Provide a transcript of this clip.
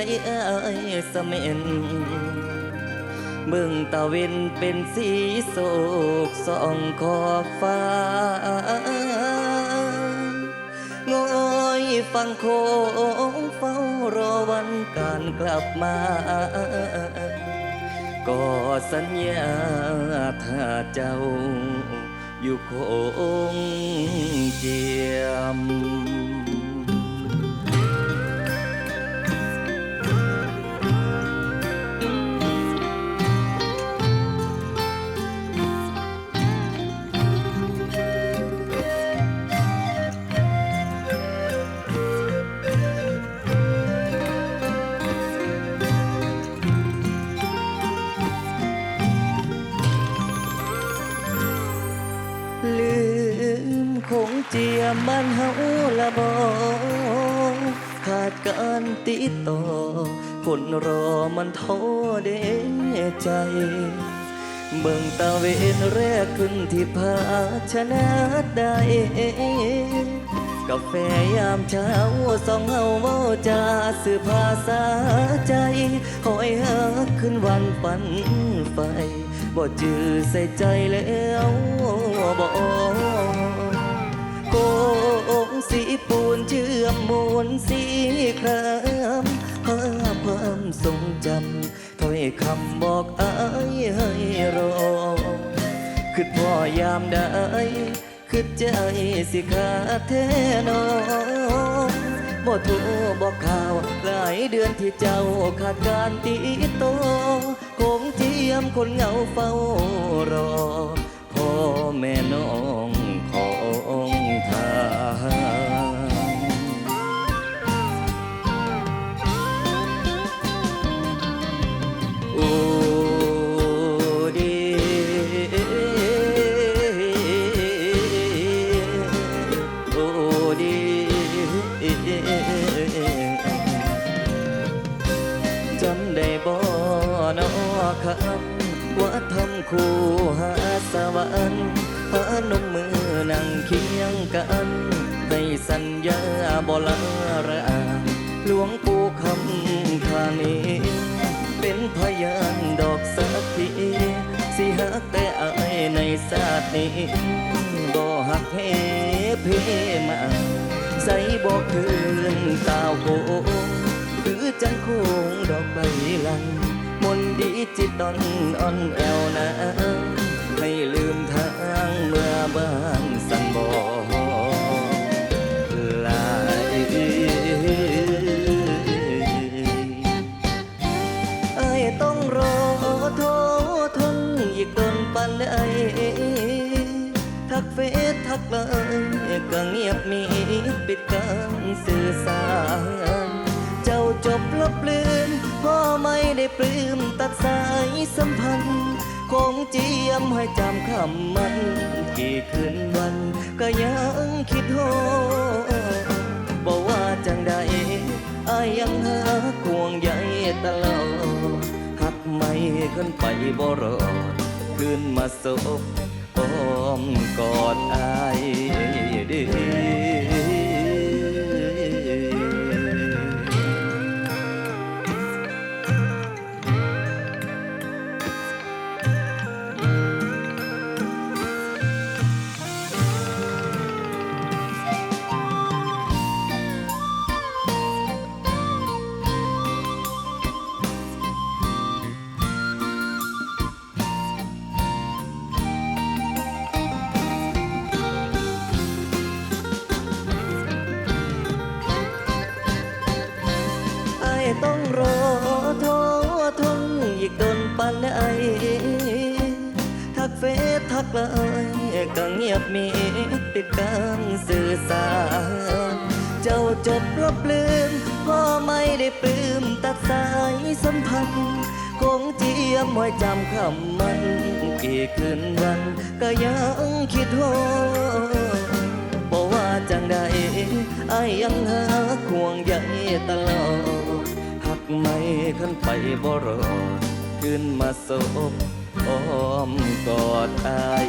ใจอายสะเม็นเบิ่งตะเวนเป็นสีโศกส่องขอบฟ้างอยฟังโคงเฝ้ารอวันการกลับมาก็สัญญาถ้าเจ้าอยู่คงเจียม มคงเจียมบ้านเฮาละบอขาดการติดต่อ คนรอมันท้อเด้ใจ เบิ่งตาเวนแรกขึ้นที่ภาชนะได้กาแฟยามเช้าสองเฮาเว้าจาสื่อภาษาใจหอยหาขึ้นวันฝันไฟ บ่จือใส่ใจแล้วบ่โกงสีปูนเชื่อมมวลสีครามภาพความทรงจำถ้อยคำบอกอายให้รอคือพ่อยามใดคือใจสิขาดแท้นองบ่โทรบอกข่าวหลายเดือนที่เจ้าขาดการติดต่อ คงเจียมคนเหงาเฝ้ารอพ่อแม่น้องของทางโอ้ดีโอ้ดีจำได้บ่นอ ครับว่าทำคู่หาสวรรค์พานมมือนั่งเคียงกันให้สัญญาบละระอาหลวงปู่คำคานีเป็นพยานดอกสักทีสิหักแต่อายในศาสตร์นี้บ่หักเพเพมาใส่บอกคืนตาโกคือจังคงดอกใบลัน มนดิจิตอลอ่อนแอวนะไม่ลืมทางเมื่อบ้านสันบอลายไอ้ต้องรอโทษทนอีกโดนปันไอทักเฟซทักไลน์ก็เงียบมีปิดการสื่อสาร เจ้าจบลบลืมพ่อไม่ได้ปลื้มตัดสายสัมพันธ์คงเจียมให้จำคำมัน กี่คืนวัน ก็ยังคิดโหบอกว่าจังใดอายังหาควงใยตลอดหักไม่ขึ้นไปบ่รอดขึ้นมาสบอ้อมกอดอายเดี ต้องรอโทษทนอีกโดนปันไอทักเฟซทักไลน์ก็เงียบมีปิดการสื่อสารเจ้าจบลบลืมพ่อไม่ได้ปลื้มตัดสายสัมพันธ์คงเจียมไว้จำคำมันกี่คืนวัน ก็ยังคิดโทบอกว่าจังใดไอ้ยังหาควงใยตลอด ขึ้นไปบ่รอดขึ้นมาสบอ้อมกอดอาย